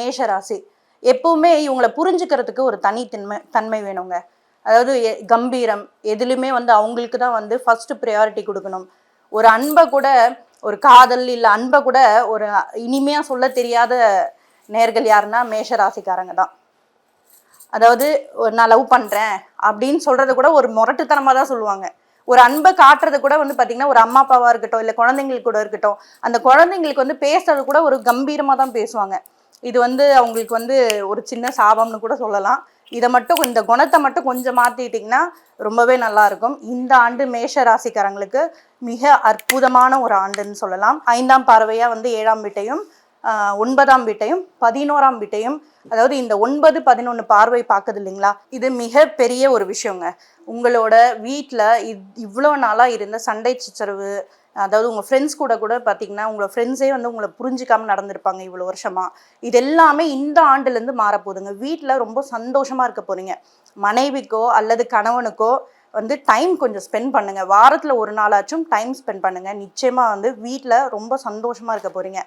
மேஷ ராசி எப்பவுமே இவங்களை புரிஞ்சுக்கிறதுக்கு ஒரு தனித்தன்மை தன்மை வேணுங்க. அதாவது கம்பீரம் எதுலையுமே வந்து அவங்களுக்கு தான் வந்து ஃபர்ஸ்ட் ப்ரையாரிட்டி கொடுக்கணும். ஒரு அன்பை கூட ஒரு காதல் இல்லை அன்பை கூட ஒரு இனிமையாக சொல்ல தெரியாத நேர்கள் யாருன்னா மேஷ ராசிக்காரங்க தான். அதாவது நான் லவ் பண்ணுறேன் அப்படின்னு சொல்கிறது கூட ஒரு முரட்டுத்தனமாக தான் சொல்லுவாங்க. ஒரு அன்பை காட்டுறது கூட வந்து பார்த்தீங்கன்னா ஒரு அம்மா அப்பாவாக இருக்கட்டும் இல்லை குழந்தைங்களுக்கு கூட இருக்கட்டும் அந்த குழந்தைங்களுக்கு வந்து பேசுறது கூட ஒரு கம்பீரமாக தான் பேசுவாங்க. இது வந்து அவங்களுக்கு வந்து ஒரு சின்ன சாபம்னு கூட சொல்லலாம். இதை மட்டும் இந்த குணத்தை மட்டும் கொஞ்சம் மாற்றிட்டிங்கன்னா ரொம்பவே நல்லா இருக்கும். இந்த ஆண்டு மேஷ ராசிக்காரங்களுக்கு மிக அற்புதமான ஒரு ஆண்டுன்னு சொல்லலாம். ஐந்தாம் பார்வையாக வந்து ஏழாம் வீட்டையும் ஒன்பதாம் வீட்டையும் பதினோராம் வீட்டையும் அதாவது இந்த ஒன்பது பதினொன்று பார்வை பார்க்குது இல்லைங்களா? இது மிக பெரிய ஒரு விஷயங்க. உங்களோட வீட்டில் இவ்வளோ நாளாக இருந்த சண்டை சச்சரவு அதாவது உங்கள் ஃப்ரெண்ட்ஸ் கூட கூட பார்த்தீங்கன்னா உங்களோட ஃப்ரெண்ட்ஸே வந்து உங்களை புரிஞ்சிக்காமல் நடந்திருப்பாங்க இவ்வளோ வருஷமா. இது எல்லாமே இந்த ஆண்டுலேருந்து மாறப்போகுதுங்க. வீட்டில் ரொம்ப சந்தோஷமாக இருக்க போகிறீங்க மனைவிக்கோ அல்லது கணவனுக்கோ வந்து டைம் கொஞ்சம் ஸ்பெண்ட் பண்ணுங்கள் வாரத்தில் ஒரு நாளாச்சும் டைம் ஸ்பெண்ட் பண்ணுங்க. நிச்சயமாக வந்து வீட்டில் ரொம்ப சந்தோஷமாக இருக்க போகிறீங்க